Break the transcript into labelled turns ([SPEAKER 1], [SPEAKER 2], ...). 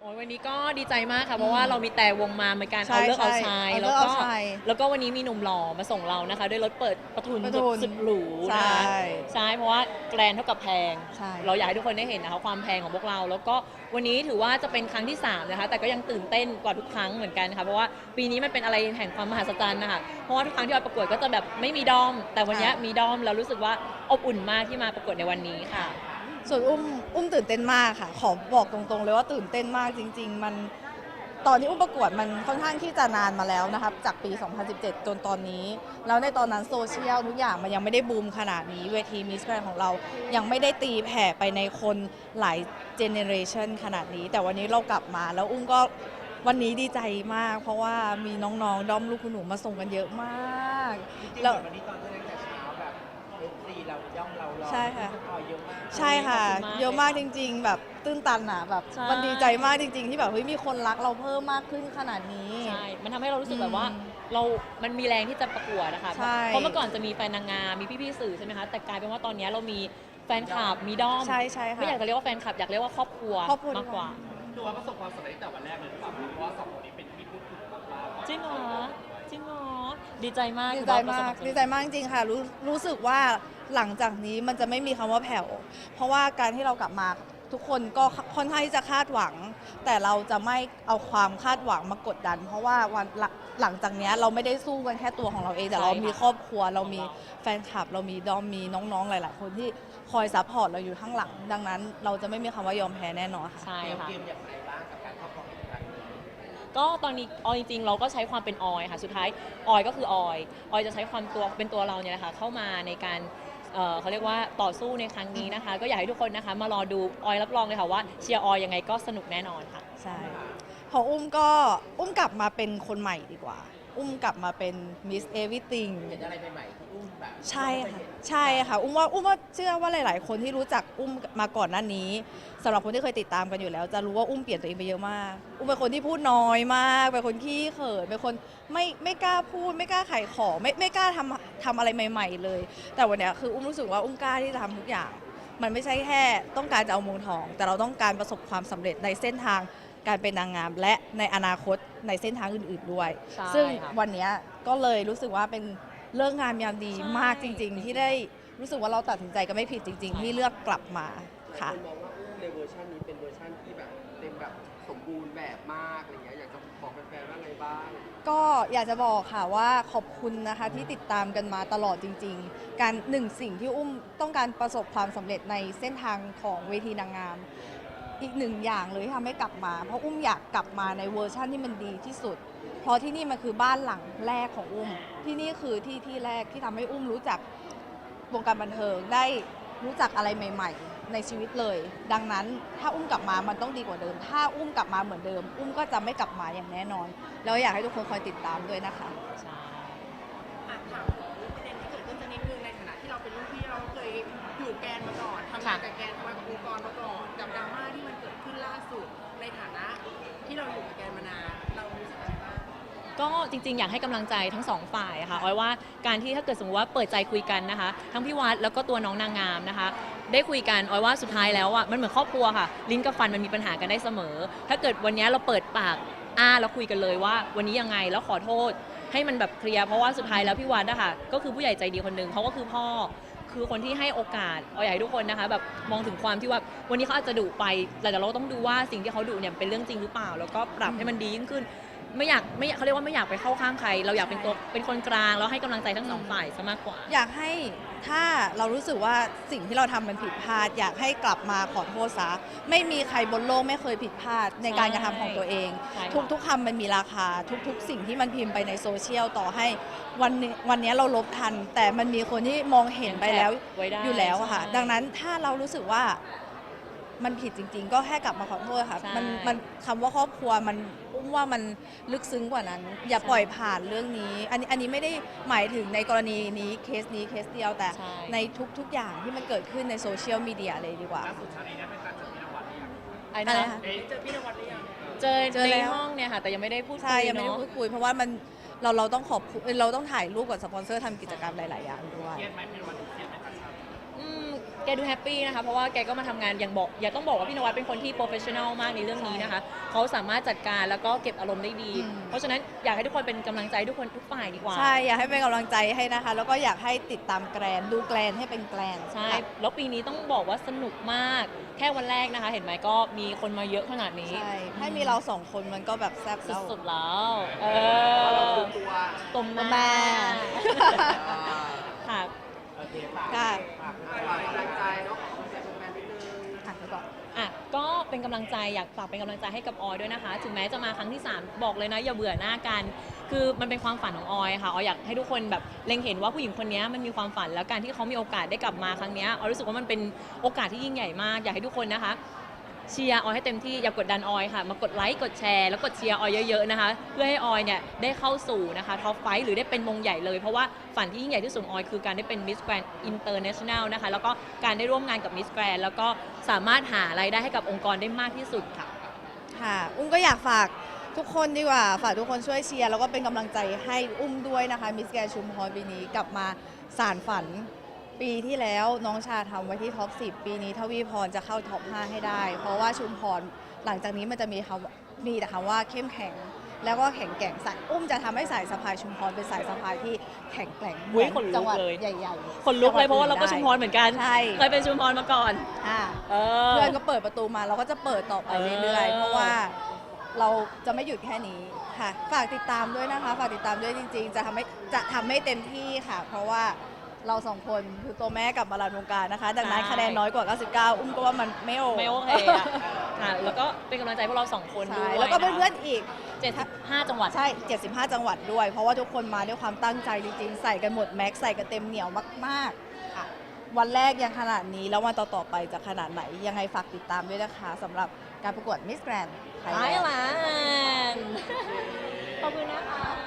[SPEAKER 1] โอ้ยวันนี้ก็ดีใจมากค่ะ เพราะว่าเรามีแต่วงมาเหมือนกัน
[SPEAKER 2] ใช่
[SPEAKER 1] เอาเลิกเอา
[SPEAKER 2] ใช่
[SPEAKER 1] ชาย
[SPEAKER 2] เอาเลิ
[SPEAKER 1] แล้ว
[SPEAKER 2] ก
[SPEAKER 1] ก็
[SPEAKER 2] เอาชัย
[SPEAKER 1] แล้วก็วันนี้มีหนุ่มหล่อมาส่งเรานะคะ ด้วยรถเปิดประทุน
[SPEAKER 2] ประทุน
[SPEAKER 1] สุดหรู
[SPEAKER 2] ใช่
[SPEAKER 1] นะคะใช่เพราะว่าแกรนเท่ากับแพง
[SPEAKER 2] ใช่
[SPEAKER 1] เราอยากให้ทุกคนได้เห็นนะคะความแพงของพวกเรา แล้วก็วันนี้ถือว่าจะเป็นครั้งที่3นะคะ แต่ก็ยังตื่นเต้นกว่าทุกครั้งเหมือนกันค่ะเพราะว่าปีนี้มันเป็นอะไรแห่งความมหัศจรรย์นะคะเพราะว่าทุกครั้งที่เราประกวดก็จะแบบไม่มีดอม แต่วันนี้มีดอมเรารู้สึกว่าอบอุ่นมากที่มาประกวดในวันนี้ค่ะ
[SPEAKER 2] ส่วนอุ้มอุ้มตื่นเต้นมากค่ะ ขอบอกตรงๆ เลยว่าตื่นเต้นมากจริง ๆ มันตอนที่อุ้มประกวดมันค่อนข้างที่จะนานมาแล้วนะครับจากปี 2017 จนตอนนี้ แล้วในตอนนั้นโซเชียลทุกอย่างมันยังไม่ได้บูมขนาดนี้เวทีมิสแกรนของเรา ยังไม่ได้ตีแผ่ไปในคนหลายเจเนเรชันขนาดนี้ แต่วันนี้เรากลับมาแล้วอุ้มก็วันนี้ดีใจมาก เพราะว่ามีน้องๆ ด้อมลูกคุณหนูมาส่งกันเยอะมาก
[SPEAKER 3] จริงๆ
[SPEAKER 2] แล้ว
[SPEAKER 3] เหมือนวันนี้ตอนที่ตั้งแต่เช้าแบบ เอฟซีเราย่องเรารอ
[SPEAKER 2] ใช่ค่ะ
[SPEAKER 3] พอเยอะมาก
[SPEAKER 2] ใช่ค่ะ
[SPEAKER 1] ขอบคุณมาก
[SPEAKER 2] เยอะมากจริง ๆ แบบตื้นตันอะแบบ
[SPEAKER 1] ใช่
[SPEAKER 2] มันดีใจมากจริง ๆ ที่แบบเฮ้ยมีคนรักเราเพิ่มมากขึ้นขนาดนี้
[SPEAKER 1] ใช่ มันทำให้เรารู้สึกแบบว่า
[SPEAKER 2] อืม
[SPEAKER 1] เรา มันมีแรงที่จะประกวดนะคะ
[SPEAKER 2] ใช่
[SPEAKER 1] เพราะเมื่อก่อนจะมีแฟนนางงาม มีพี่ๆสื่อใช่ไหมคะ แต่กลายเป็นว่าตอนนี้เรามีแฟนคลับ มีด้อม
[SPEAKER 2] ใช่ใช่ค่ะ
[SPEAKER 1] ไม่อยากจะเรียกว่าแฟนคลับ อยากเรียกว่าครอบครัว
[SPEAKER 2] ครอบครัว
[SPEAKER 1] มากกว่า
[SPEAKER 3] ดูว่าประสบความสำเร็จตั้งแต่วันแรกเลยหรือเปล่าเพราะว่าสองคนนี้เป็นที่พูดถึงมากๆ
[SPEAKER 1] จริงเหรอ จริงเหรอ ดีใจมาก
[SPEAKER 2] ดีใจ
[SPEAKER 1] ถือว่ประสบ
[SPEAKER 2] มาก
[SPEAKER 1] ควสำเร็จ
[SPEAKER 2] ดีใจมากจริงๆค่ะ รู้รู้สึกว่า หลังจากนี้มันจะไม่มีคำว่าแผ่ว เพราะว่าการที่เรากลับมาทุกคนก็ค่อนข้างที่จะคาดหวัง แต่เราจะไม่เอาความคาดหวังมากดดัน เพราะว่าวันหลังหลังจากเนี้ยเราไม่ได้สู้กันแค่ตัวของเราเอง แต่เรามีครอบครัว เรามีแฟนคลับ เรามีดอมมีน้องๆหลาย ๆ คนที่คอยซัพพอร์ตเราอยู่ข้างหลัง ดังนั้น เราจะไม่มีคำว่ายอมแพ้แน่นอนค่ะ
[SPEAKER 1] ใช่
[SPEAKER 3] เตรียม
[SPEAKER 1] ค่ะ
[SPEAKER 3] เกมอย่างไรบ้างกับการเข้าประกวดครั้งนี้
[SPEAKER 1] ก็ตอนนี้ออยจริงๆเราก็ใช้ความเป็นออยค่ะ สุดท้ายออยก็คือออย ออยจะใช้ความตัวเป็นตัวเราเนี่ยนะคะเข้ามาในการ เอ่อเขาเรียกว่าต่อสู้ในครั้งนี้นะคะ ก็อยากให้ทุกคนนะคะ มารอดูออยรับรองเลยค่ะว่าเชียร์ออยยังไงก็สนุกแน่นอนค่ะ
[SPEAKER 2] ใช่ของอุ้มก็อุ้มกลับมาเป็นคนใหม่ดีกว่า อุ้มกลับมาเป็นมิสเอวิติง
[SPEAKER 3] เห็นอะไรใหม่ๆที่อุ้มแบบ
[SPEAKER 2] ใช่
[SPEAKER 3] ไม่เคย
[SPEAKER 2] ค่ะ
[SPEAKER 3] เห็น
[SPEAKER 2] ใช่ค่ะอุ้มว่าอุ้มว่าเชื่อว่าหลาย ๆ คนที่รู้จักอุ้มมาก่อนหน้านี้สำหรับคนที่เคยติดตามกันอยู่แล้ว จะรู้ว่าอุ้มเปลี่ยนตัวเองไปเยอะมากอุ้มเป็นคนที่พูดน้อยมากเป็นคนขี้เขินเป็นคนไม่ไม่กล้าพูด ไม่กล้าขายของไม่ไม่กล้าทำทำอะไรใหม่ ๆ เลย แต่วันเนี้ยคืออุ้มรู้สึกว่าอุ้มกล้าที่จะทำทุกอย่างมันไม่ใช่แค่ต้องการจะเอามงทอง แต่เราต้องการประสบความสำเร็จในเส้นทางการเป็นนางงาม และในอนาคต ในเส้นทางอื่นๆด้วย
[SPEAKER 1] ใช่
[SPEAKER 2] ซึ่ง
[SPEAKER 1] ค่ะ
[SPEAKER 2] วันเนี้ยก็เลยรู้สึกว่าเป็นเรื่องงามยามดี
[SPEAKER 1] ใช่
[SPEAKER 2] มากจริง ๆ ที่ได้รู้สึกว่าเราตัดสินใจกันไม่ผิดจริง ๆ ที่เลือกกลับมา
[SPEAKER 3] หลาย
[SPEAKER 2] ค่ะ
[SPEAKER 3] คนมองว่าอุ้มในเวอร์ชันนี้เป็นเวอร์ชันที่แบบเต็มแบบสมบูรณ์แบบมากอะไรเงี้ยอยากจะบอกแฟนๆว่าไงบ้าง
[SPEAKER 2] ก็อยากจะบอกค่ะว่าขอบคุณนะคะที่ติดตามกันมาตลอดจริง ๆ การหนึ่งสิ่งที่อุ้มต้องการประสบความสำเร็จในเส้นทางของเวทีนางงาม อีกหนึ่งอย่างเลยที่ทำให้กลับมา เพราะอุ้มอยากกลับมาในเวอร์ชั่นที่มันดีที่สุด เพราะที่นี่มันคือบ้านหลังแรกของอุ้ม ที่นี่คือที่ที่แรกที่ทำให้อุ้มรู้จักวงการบันเทิงได้รู้จักอะไรใหม่ ๆ ในชีวิตเลย ดังนั้นถ้าอุ้มกลับมามันต้องดีกว่าเดิม ถ้าอุ้มกลับมาเหมือนเดิม อุ้มก็จะไม่กลับมาอย่างแน่นอน แล้วอยากให้ทุกคนคอยติดตามด้วยนะคะ
[SPEAKER 1] ใช่
[SPEAKER 4] อะถามถึงประเด็นที่เกิดขึ้นสักนิดนึงในฐานะที่เราเป็นรุ่นพี่เรา อยู่แกนมาก่อนทำงานกับแกนทำงานกับองค์กรมาก่อนกับดราม่าที่มันเกิดขึ้นล่าสุดในฐานะ ที่เราอยู่กับแกนมานานเรารู้สึกอะไรบ้าง
[SPEAKER 1] ก็จริงๆ อยากให้กำลังใจทั้งสองฝ่ายค่ะอ้อยว่าการที่ถ้าเกิดสมมติว่าเปิดใจคุยกันนะคะ ทั้งพี่วัดแล้วก็ตัวน้องนางงามนะคะ ได้คุยกันอ้อยว่าสุดท้ายแล้วอะมันเหมือนครอบครัวค่ะ ลิ้นกับฟันมันมีปัญหากันได้เสมอ ถ้าเกิดวันนี้เราเปิดปากอ้าแล้วคุยกันเลยว่า วันนี้ยังไงแล้วขอโทษให้มันแบบเคลียร์เพราะว่าสุดท้ายแล้วพี่วัดอะคะก็คือผู้ใหญ่ใจดีคนหนึ่งเขาก็คือพ่อ คือคนที่ให้โอกาสเอาอยากให้ทุกคนนะคะแบบมองถึงความที่ว่าวันนี้เขาอาจจะดุไปแต่เดี๋ยวเราต้องดูว่าสิ่งที่เขาดุเนี่ยเป็นเรื่องจริงหรือเปล่า แล้วก็ปรับให้มันดียิ่งขึ้น ไม่อยากไม่อยากเขาเรียกว่าไม่อยากไปเข้าข้างใคร เราอยากเป็นตัวเป็นคนกลางแล้วให้กำลังใจทั้งสองฝ่ายซะมากกว่า
[SPEAKER 2] อยากให้ถ้าเรารู้สึกว่าสิ่งที่เราทำมันผิดพลาด อยากให้กลับมาขอโทษซะไม่มีใครบนโลกไม่เคยผิดพลาดในการกระทำของตัวเอง
[SPEAKER 1] ใช่ค่ะ
[SPEAKER 2] ทุกทุกคำมันมีราคา ทุกๆ สิ่งที่มันพิมพ์ไปในโซเชียลต่อให้วันนี้วันนี้เราลบทัน แต่มันมีคนที่มองเห็นไปแล้ว
[SPEAKER 1] ไว้ได้
[SPEAKER 2] อยู่แล้วอะค่ะ
[SPEAKER 1] ใช่
[SPEAKER 2] ดังนั้นถ้าเรารู้สึกว่ามันผิดจริง ๆ ก็แค่กลับมาขอโทษค่ะ
[SPEAKER 1] ใช่
[SPEAKER 2] มันมันคำว่าครอบครัวมันอุ้ม ว่ามันลึกซึ้งกว่านั้น อย่า
[SPEAKER 1] ใช่
[SPEAKER 2] ปล่อยผ่านเรื่องนี้ อันนี้อันนี้ไม่ได้หมายถึงในกรณีนี้เคสนี้เคสเดียวแต่
[SPEAKER 1] ใช่
[SPEAKER 2] ในทุกๆอย่างที่มันเกิดขึ้นในโซเชียลมีเดียเลยดีกว่า
[SPEAKER 1] ไอ้
[SPEAKER 2] อะไร
[SPEAKER 1] นะ
[SPEAKER 2] นะคะ
[SPEAKER 4] เจอพี่นวัดหรือยัง
[SPEAKER 1] เจอ
[SPEAKER 2] เจอ
[SPEAKER 1] ใน
[SPEAKER 2] แล้ว
[SPEAKER 1] ห้องเนี่ยค่ะ แต่ยังไม่ได้พูดคุ
[SPEAKER 2] ใช่
[SPEAKER 1] ย
[SPEAKER 2] ยังไม่ได้
[SPEAKER 1] เนาะ
[SPEAKER 2] พูดคุย เพราะว่ามันเราเราต้องขอบคุณเราต้องถ่ายรูปกับสปอนเซอร์ทำกิจกรรมหลาย ๆ อย่างด้วย
[SPEAKER 1] อืมแกดูแฮปปี้นะคะ เพราะว่าแกก็มาทำงานอย่างบอกอย่าต้องบอกว่าพี่นวัดเป็นคนที่โปรเฟชชั่นอลมากในเรื่องนี้นะคะ เขาสามารถจัดการแล้วก็เก็บอารมณ์ได้ดี
[SPEAKER 2] อืม
[SPEAKER 1] เพราะฉะนั้นอยากให้ทุกคนเป็นกำลังใจทุกคนทุกฝ่ายดีกว่า
[SPEAKER 2] ใช่ อยากให้เป็นกำลังใจให้นะคะ แล้วก็อยากให้ติดตามแกรนดูแกรนให้เป็นแกรน
[SPEAKER 1] ใช่
[SPEAKER 2] ค่ะ
[SPEAKER 1] แล้วปีนี้ต้องบอกว่าสนุกมาก แค่วันแรกนะคะ เห็นไหมก็มีคนมาเยอะขนาดนี้
[SPEAKER 2] ใช่ให้มีเราสองคนมันก็แบบแซ่บแล้ว
[SPEAKER 1] สุดๆแล้ว เอ
[SPEAKER 3] เรา
[SPEAKER 1] อ
[SPEAKER 3] คือตัว
[SPEAKER 1] ตม
[SPEAKER 2] ตัว
[SPEAKER 1] แม่
[SPEAKER 3] อ่า
[SPEAKER 1] ค่ะ
[SPEAKER 3] โอเคฝาก
[SPEAKER 2] ค่ะ
[SPEAKER 3] ฝา กฝากำลังใจเนาะขอบคุณใจแฟนๆนิดนึง
[SPEAKER 2] ค่ะแล้วก็
[SPEAKER 1] อะก็เป็นกำลังใจอยากฝากเป็นกำลังใจให้กับออยด้วยนะคะ ถึงแม้จะมาครั้งที่ 3 บอกเลยนะ อย่าเบื่อหน้ากัน คือมันเป็นความฝันของออยค่ะออยอยากให้ทุกคนแบบเล็งเห็นว่าผู้หญิงคนนี้มันมีความฝันแล้วการที่เขามีโอกาสได้กลับมาครั้งเนี้ยออยรู้สึกว่ามันเป็นโอกาสที่ยิ่งใหญ่มากอยากให้ทุกคนนะคะ เชียร์ออยให้เต็มที่อย่ากกดดันออยค่ะ มากดไลค์กดแชร์แล้วกดเชียร์ออยเยอะๆนะคะ เพื่อให้ออยเนี่ยได้เข้าสู่นะคะท็อปไฟหรือได้เป็นมงใหญ่เลยเพราะว่าฝันที่ยิ่งใหญ่ที่สุดของออยคือการได้เป็นมิสแกรนด์อินเตอร์เนชั่นแนลนะคะแล้วก็การได้ร่วมงานกับมิสแกรนแล้วก็สามารถหารายได้ให้กับองค์กรได้มากที่สุดค่ะ
[SPEAKER 2] ค่ะ อุ้มก็อยากฝากทุกคนดีกว่า ฝากทุกคนช่วยเชียร์แล้วก็เป็นกำลังใจให้อุ้มด้วยนะคะมิสแกรนชุมพรปีนี้กลับมาสารฝัน ปีที่แล้วน้องชาทำไว้ที่ท็อป 10 ปีนี้ทวีพรจะเข้าท็อป 5 ให้ได้ เพราะว่าชุมพรหลังจากนี้มันจะมีคำมีแต่คำว่าเข้มแข็ง แล้วก็แข็งแกร่งสายอุ้มจะทำให้สายสะพายชุมพรเป็นสายสะพายที่แข็งแกร่ง
[SPEAKER 1] อุ๊ย
[SPEAKER 2] เหมือน
[SPEAKER 1] ขนลุก
[SPEAKER 2] จังหวัด
[SPEAKER 1] เลย
[SPEAKER 2] ใหญ่ๆ
[SPEAKER 1] คนลุกเลยเพ
[SPEAKER 2] จังหวัด
[SPEAKER 1] ราะว่าเราก็
[SPEAKER 2] อื่น
[SPEAKER 1] ชุมพรเหมือนกัน
[SPEAKER 2] ใช่
[SPEAKER 1] เคยเป็นชุมพรมาก่อน
[SPEAKER 2] อ่า
[SPEAKER 1] เออ
[SPEAKER 2] เพื่อนก็เปิดประตูมาเราก็จะเปิดต่อไปเรื่อยๆ
[SPEAKER 1] เออ
[SPEAKER 2] เพราะว่าเราจะไม่หยุดแค่นี้ค่ะ ฝากติดตามด้วยนะคะ ฝากติดตามด้วยจริง ๆ จะทำให้จะทำให้เต็มที่ค่ะ เพราะว่า เราสองคนคือตัวแม่กับมาลานวงการนะคะ ดังนั้นคะแนนน้อยกว่า 99 อุ้มก็ว่ามันไม่โอ
[SPEAKER 1] ไม่โอเคอะค่ะแล้วก็เป็นกำลังใจพวกเราสองคนด้
[SPEAKER 2] ใช่
[SPEAKER 1] วย
[SPEAKER 2] แล้วก็เพื่อนๆอีก
[SPEAKER 1] เจ็ดสิบห้าจังหวัด
[SPEAKER 2] ใช่ 75 จังหวัดด้วย เพราะว่าทุกคนมาด้วยความตั้งใจจริงๆ ใส่กันหมดแม็กซ์ใส่กันเต็มเหนียวมากๆค่ะ วันแรกยังขนาดนี้แล้ววันต่อๆไปจะขนาดไหน ยังไงฝากติดตามด้วยนะคะสำหรับการประกวด Miss Grand
[SPEAKER 1] ไทยแลนด์ขอบคุณนะคะ